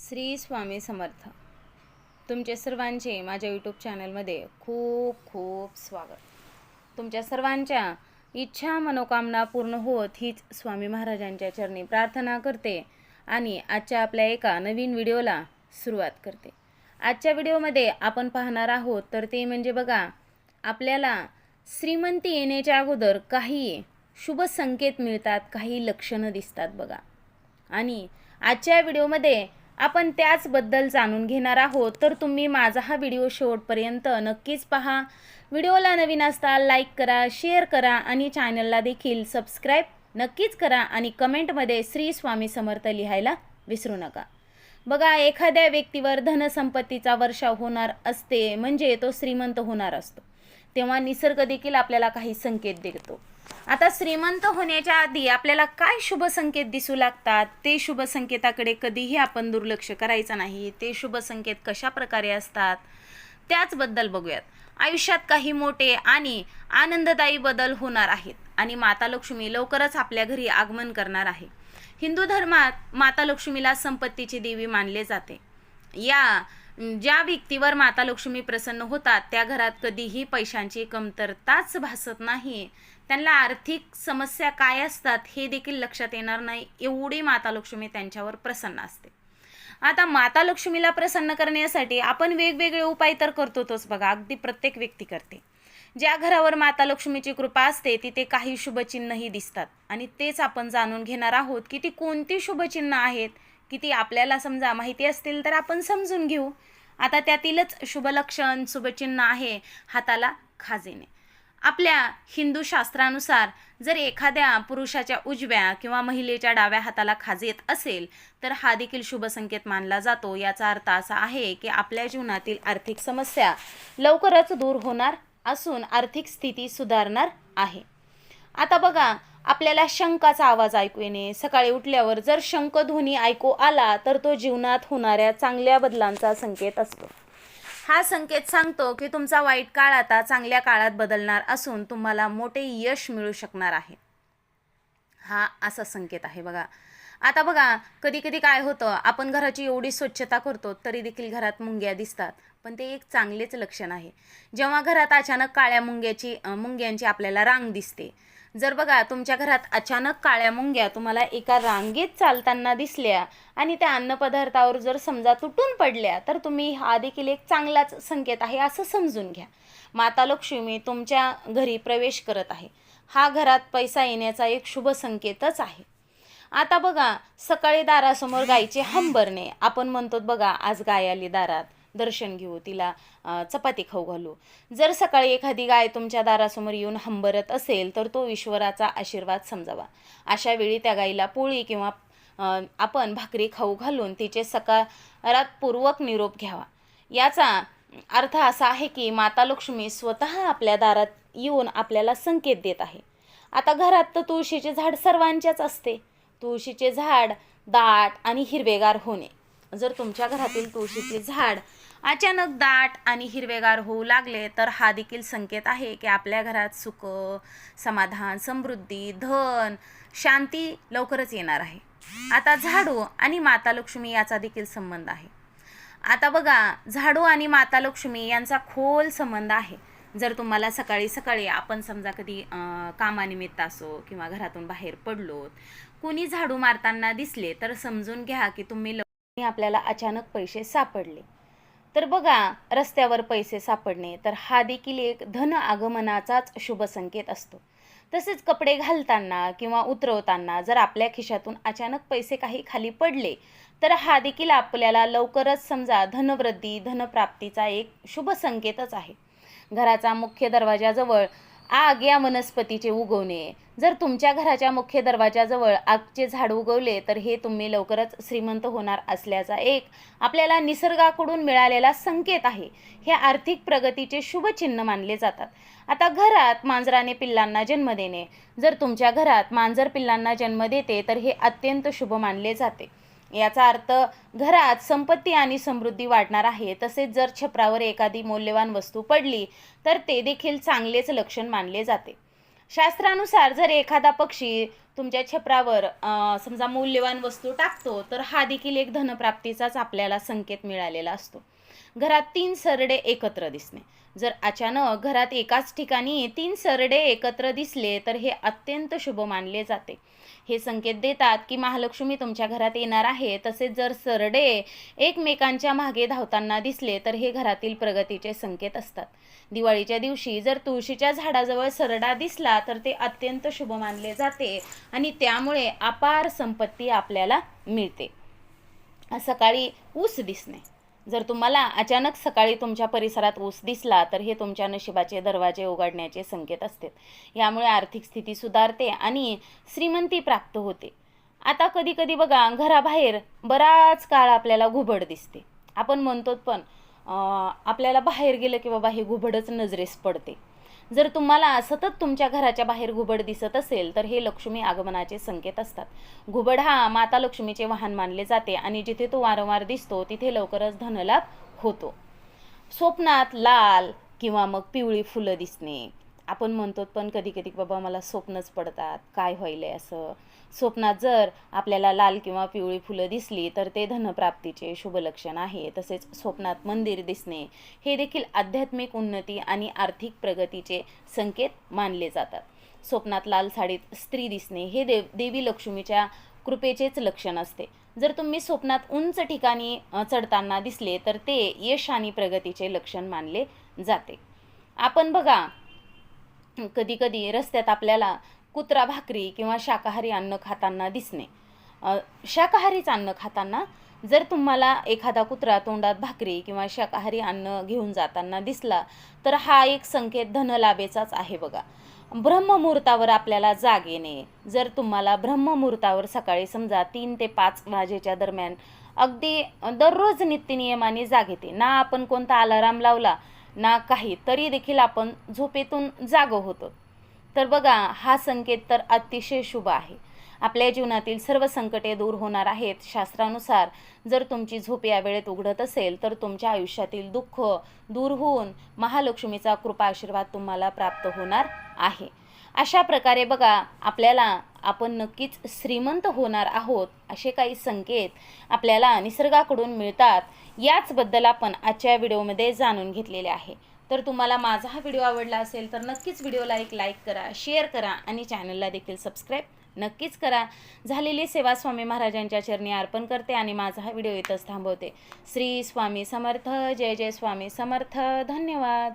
श्री स्वामी समर्थ. तुमचे सर्वांचे माझ्या यूट्यूब चॅनलमध्ये खूप खूप स्वागत. तुमच्या सर्वांच्या इच्छा मनोकामना पूर्ण होत हीच स्वामी महाराजांच्या चरणी प्रार्थना करते आणि आजच्या आपल्या एका नवीन व्हिडिओला सुरुवात करते. आजच्या व्हिडिओमध्ये आपण पाहणार आहोत तर ते म्हणजे बघा आपल्याला श्रीमंती येण्याच्या अगोदर काही शुभ संकेत मिळतात काही लक्षणं दिसतात बघा. आणि आजच्या व्हिडिओमध्ये आपण त्याचबद्दल जाणून घेणार आहोत. तर तुम्ही माझा हा व्हिडिओ शेवटपर्यंत नक्कीच पहा. व्हिडिओला नवीन असताल लाईक करा शेअर करा आणि चॅनलला देखील सबस्क्राईब नक्कीच करा आणि कमेंटमध्ये श्री स्वामी समर्थ लिहायला विसरू नका. बघा एखाद्या व्यक्तीवर धनसंपत्तीचा वर्षाव होणार असते म्हणजे तो श्रीमंत होणार असतो. तेव्हा निसर्ग देखील आपल्याला काही संकेत देतो. आता श्रीमंत होण्याच्या आधी आपल्याला काय शुभ संकेत दिसू लागतात? ते शुभ संकेताकडे कधीही आपण दुर्लक्ष करायचं नाही. ते शुभ संकेत कशा प्रकारे असतात? त्याचबद्दल बघूयात. आयुष्यात काही मोठे आणि आनंददायी बदल होणार आहेत आणि माता लक्ष्मी लवकरच आपल्या घरी आगमन करणार आहे. हिंदू धर्मात माता लक्ष्मीला संपत्तीची देवी मानले जाते. या ज्या व्यक्तीवर माता लक्ष्मी प्रसन्न होतात त्या घरात कधीही पैशांची कमतरताच भासत नाही. त्यांना आर्थिक समस्या काय असतात हे देखील लक्षात येणार नाही. एवढी माता लक्ष्मी त्यांच्यावर प्रसन्न असते. आता माता लक्ष्मीला प्रसन्न करण्यासाठी आपण वेगवेगळे उपाय तर करतोच बघा. अगदी प्रत्येक व्यक्ती करते. ज्या घरावर माता लक्ष्मीची कृपा असते तिथे काही शुभचिन्हही दिसतात. आणि तेच आपण जाणून घेणार आहोत की ती कोणती शुभचिन्ह आहेत की ती आपल्याला समजा माहिती असतील तर आपण समजून घेऊ. आता त्यातीलच शुभलक्षण शुभचिन्ह आहे हाताला खाजेने. आपल्या हिंदू शास्त्रानुसार जर एखाद्या पुरुषाच्या उजव्या किंवा महिलेच्या डाव्या हाताला खाज येत असेल तर हा देखील शुभ संकेत मानला जातो. याचा अर्थ असा आहे की आपल्या जीवनातील आर्थिक समस्या लवकरच दूर होणार असून आर्थिक स्थिती सुधारणार आहे. आता बघा आपल्याला शंकाचा आवाज ऐकू येणे. सकाळी उठल्यावर जर शंकध्वनी ऐकू आला तर तो जीवनात होणाऱ्या चांगल्या बदलांचा संकेत असतो. हा संकेत सांगतो की तुमचा वाईट काळ आता चांगल्या काळात बदलणार असून तुम्हाला मोठे यश मिळू शकणार आहे. हा असा संकेत आहे बघा. आता बघा कधी कधी काय होतं आपण घराची एवढी स्वच्छता करतो तरी देखील घरात मुंग्या दिसतात. पण ते एक चांगलेच लक्षण आहे. जेव्हा घरात अचानक काळ्या मुंग्याची मुंग्यांची आपल्याला रांग दिसते जर बघा तुमच्या घरात अचानक काळ्या मुंग्या तुम्हाला एका रांगेत चालताना दिसल्या आणि त्या अन्नपदार्थावर जर समजा तुटून पडल्या तर तुम्ही हा देखील एक चांगलाच संकेत आहे असं समजून घ्या. माता लक्ष्मी तुमच्या घरी प्रवेश करत आहे. हा घरात पैसा येण्याचा एक शुभ संकेतच आहे. आता बघा सकाळी दारासमोर गायीचे हंबरणे. आपण म्हणतो बघा आज गाय आली दारात. दर्शन घेऊ तिला चपाती खाऊ घालू. जर सकाळी एखादी गाय तुमच्या दारासमोर येऊन हंबरत असेल तर तो ईश्वराचा आशीर्वाद समजावा. अशा वेळी त्या गाईला पोळी किंवा आपण भाकरी खाऊ घालून तिचे सकारात्पूर्वक निरोप घ्यावा. याचा अर्थ असा आहे की माता लक्ष्मी स्वतः आपल्या दारात येऊन आपल्याला संकेत देत आहे. आता घरात तर तुळशीचे झाड सर्वांच्याच असते. तुळशीचे झाड दाट आणि हिरवेगार होणे. जर तुमच्या घरातील तुळशीचे झाड अचानक दाट आणि हिरवेगार होऊ लागले तर हा देखील संकेत आहे की आपल्या घरात सुख समाधान समृद्धी धन शांती लवकरच येणार आहे. आता झाडू आणि माता लक्ष्मी याचा देखील संबंध आहे. आता बघा झाडू आणि माता लक्ष्मी यांचा खोल संबंध आहे. जर तुम्हाला सकाळी सकाळी आपण समजा कधी कामानिमित्त असो किंवा घरातून बाहेर पडलो कुणी झाडू मारताना दिसले तर समजून घ्या की तुम्ही लक्ष्मी आपल्याला अचानक पैसे सापडले. तर बघा रस्त्यावर पैसे सापडणे तर हा देखील एक धन आगमनाचाच शुभ संकेत असतो. तसेच कपडे घालताना किंवा उतरवताना जर आपल्या खिशातून अचानक पैसे काही खाली पडले तर हा देखील आपल्याला लवकरच समजा धनवृद्धी धनप्राप्तीचा एक शुभ संकेतच आहे. घराचा मुख्य दरवाजाजवळ आग या वनस्पतीचे उगवणे. जर तुमच्या घराच्या मुख्य दरवाजाजवळ आगचे झाड उगवले तर हे तुम्ही लवकरच श्रीमंत होणार असल्याचा एक आपल्याला निसर्गाकडून मिळालेला संकेत आहे. हे आर्थिक प्रगतीचे शुभचिन्ह मानले जातात. आता घरात मांजराने पिल्लांना जन्म देणे. जर तुमच्या घरात मांजर पिल्लांना जन्म देते तर हे अत्यंत शुभ मानले जाते. याचा अर्थ घरात संपत्ती आणि समृद्धी वाढणार आहे. तसेच जर छपरावर एखादी मौल्यवान वस्तू पडली तर ते देखील चांगलेच लक्षण मानले जाते. शास्त्रानुसार जर एखादा पक्षी तुमच्या छपरावर समजा मौल्यवान वस्तू टाकतो तर हा देखील एक धनप्राप्तीचाच आपल्याला संकेत मिळालेला असतो. घरात तीन सरडे एकत्र दिसणे. जर अचानक घरात एकाच ठिकाणी तीन सरडे एकत्र दिसले तर हे अत्यंत शुभ मानले जाते. हे संकेत देतात की महालक्ष्मी तुमच्या घरात येणार आहे. तसेच जर सरडे एकमेकांच्या मागे धावताना दिसले तर हे घरातील प्रगतीचे संकेत असतात. दिवाळीच्या दिवशी जर तुळशीच्या झाडाजवळ सरडा दिसला तर ते अत्यंत शुभ मानले जाते आणि त्यामुळे अपार संपत्ती आपल्याला मिळते. सकाळी ऊस दिसणे. जर तुम्हाला अचानक सकाळी तुमच्या परिसरात ऊस दिसला तर हे तुमच्या नशिबाचे दरवाजे उघडण्याचे संकेत असतात. यामुळे आर्थिक स्थिती सुधारते आणि श्रीमंती प्राप्त होते. आता कधी कधी बघा घराबाहेर बराच काळ आपल्याला घुबड दिसते. आपण म्हणतो पण आपल्याला बाहेर गेलं की बाबा हे घुबडच नजरेस पडते. जर तुम्हाला सतत तुमच्या घराच्या बाहेर घुबड दिसत असेल तर हे लक्ष्मी आगमनाचे संकेत असतात. घुबड हा माता लक्ष्मीचे वाहन मानले जाते आणि जिथे तो वारंवार दिसतो तिथे लवकरच धनलाभ होतो. स्वप्नात लाल किंवा मग पिवळी फुलं दिसणे. आपण म्हणतो पण कधी कधी बाबा मला स्वप्नच पडतात. काय व्हायलंय असं? स्वप्नात जर आपल्याला लाल किंवा पिवळी फुलं दिसली तर ते धनप्राप्तीचे शुभ लक्षण आहे. तसेच स्वप्नात मंदिर दिसणे हे देखील आध्यात्मिक उन्नती आणि आर्थिक प्रगतीचे संकेत मानले जातात. स्वप्नात लाल साडीत स्त्री दिसणे हे देव देवी लक्ष्मीच्या कृपेचेच लक्षण असते. जर तुम्ही स्वप्नात उंच ठिकाणी चढताना दिसले तर ते यश आणि प्रगतीचे लक्षण मानले जाते. आपण बघा कधी कधी रस्त्यात आपल्याला कुत्रा भाकरी किंवा शाकाहारी अन्न खाताना दिसणे. शाकाहारीच अन्न खाताना जर तुम्हाला एखादा कुत्रा तोंडात भाकरी किंवा शाकाहारी अन्न घेऊन जाताना दिसला तर हा एक संकेत धनलाभेचाच आहे बघा. ब्रह्ममुहूर्तावर आपल्याला जाग येणे. जर तुम्हाला ब्रह्ममुहूर्तावर सकाळी समजा तीन ते पाच वाजेच्या दरम्यान अगदी दररोज नित्यनियमाने जाग येते. ना आपण कोणता अलाराम लावला ना काही तरी देखील आपण झोपेतून जाग होतो. तर बघा हा संकेत तर अतिशय शुभ आहे. आपल्या जीवनातील सर्व संकटे दूर होणार आहेत. शास्त्रानुसार जर तुमची झोप या वेळेत उघडत असेल तर तुमच्या आयुष्यातील दुःख दूर होऊन महालक्ष्मीचा कृपा आशीर्वाद तुम्हाला प्राप्त होणार आहे. अशा प्रकारे बघा आपल्याला आपण नक्कीच श्रीमंत होणार आहोत असे काही संकेत आपल्याला निसर्गाकडून मिळतात याचबद्दल आपण आजच्या व्हिडिओमध्ये जाणून घेतलेले आहे. तर तुम्हाला माझा हा व्हिडिओ आवडला असेल तर नक्कीच व्हिडिओला एक लाईक करा शेअर करा आणि चॅनलला देखील सबस्क्राईब नक्कीच करा. झालेली सेवा स्वामी महाराजांच्या चरणी अर्पण करते आणि माझा हा व्हिडिओ इथंच थांबवते. श्री स्वामी समर्थ जय जय स्वामी समर्थ. धन्यवाद.